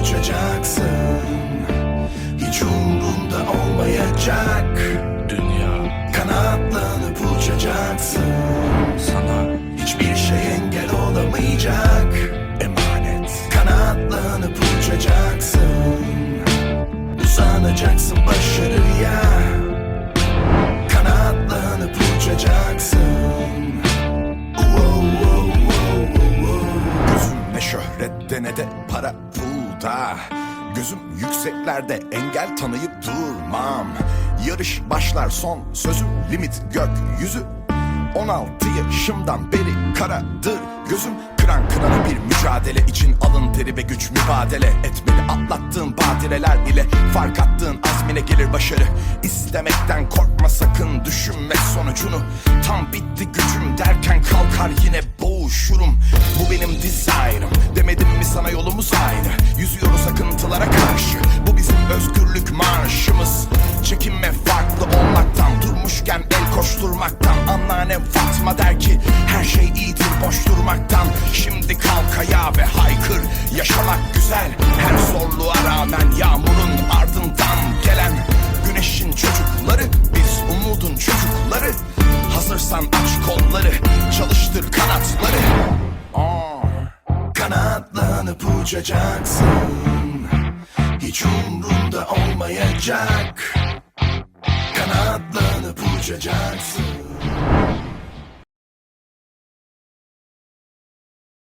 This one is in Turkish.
uçacaksın. Hiç umrunda olmayacak. Dünya Kanatlanıp uçacaksın. Sana Hiçbir şey engel olamayacak. Emanet Kanatlanıp uçacaksın. Uzanacaksın başarıya. Kanatlanıp uçacaksın. Wow, wow, wow, wow, wow. Gözünle şöhret dene de para pulda Gözüm yükseklerde engel tanıyıp durmam. Yarış başlar son sözüm limit gökyüzü. 16 yaşımdan beri karadır. Gözüm Kıran kırana bir mücadele için alın teri ve güç mübadele. Etmeli Atlattığın badireler ile fark attığın azmine gelir başarı. İstemekten korkma sakın düşünme sonucunu. Tam bitti gücüm derken kalkar yine boğuşurum. Bu benim mi sana yolumuz aynı. Yüzüyoruz akıntılara karşı. Bu bizim özgürlük marşımız. Çekinme farklı olmaktan durmuşken el koşturmaktan. Anneannem Fatma der ki her şey iyidir boş durmaktan. Şimdi kalk ayağa ve haykır. Yaşamak güzel. Her zorluğa rağmen yağmurun ardından gelen Güneşin çocukları. Biz umudun çocukları. Hazırsan aç Kanatlanıp uçacaksın Hiç umrunda olmayacak. Kanatlanıp uçacaksın